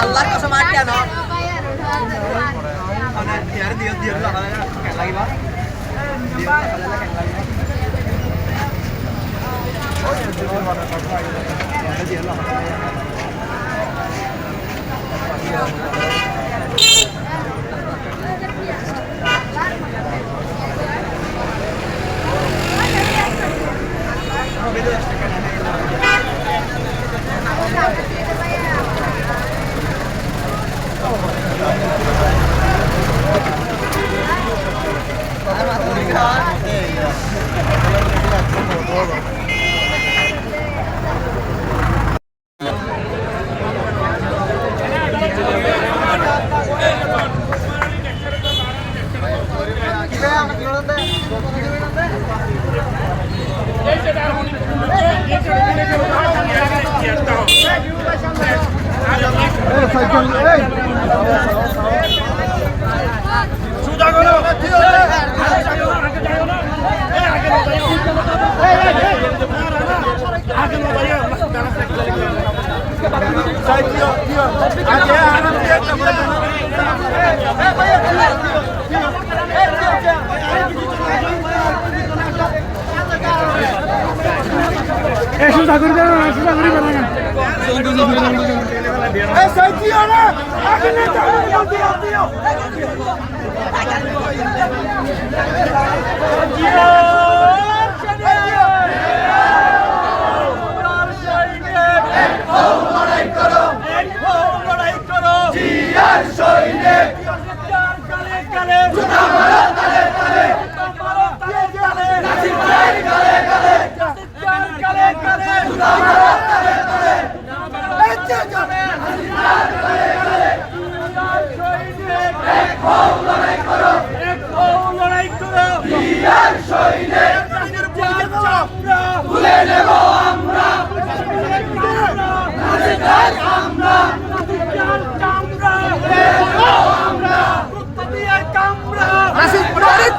আল্লাহর কসম আটকানো Diarah dia dia lah kayak lagi এসো চাকরি দেন এসো চাকরি দেন ਇਹ ਸੱਚੀ ਹੋਣਾ ਅਗਲੇ ਤਾਂ ਜਲਦੀ ਆ আমরা আছি তোমার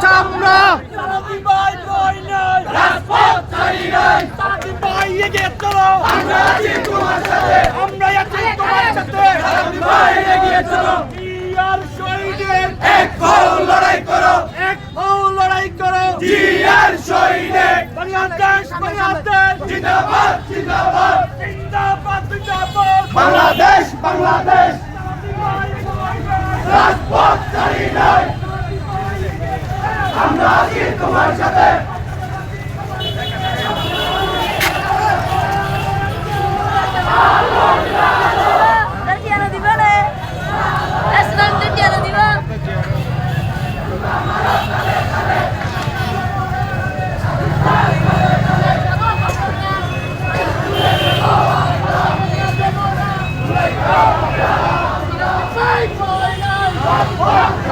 সাথে ভাই এগিয়ে চলো আর শহীদের এক হও লড়াই করো এক হও লড়াই করো জি জিন্দাবাদ জিন্দাবাদ বাংলাদেশ রাজপথ ا ل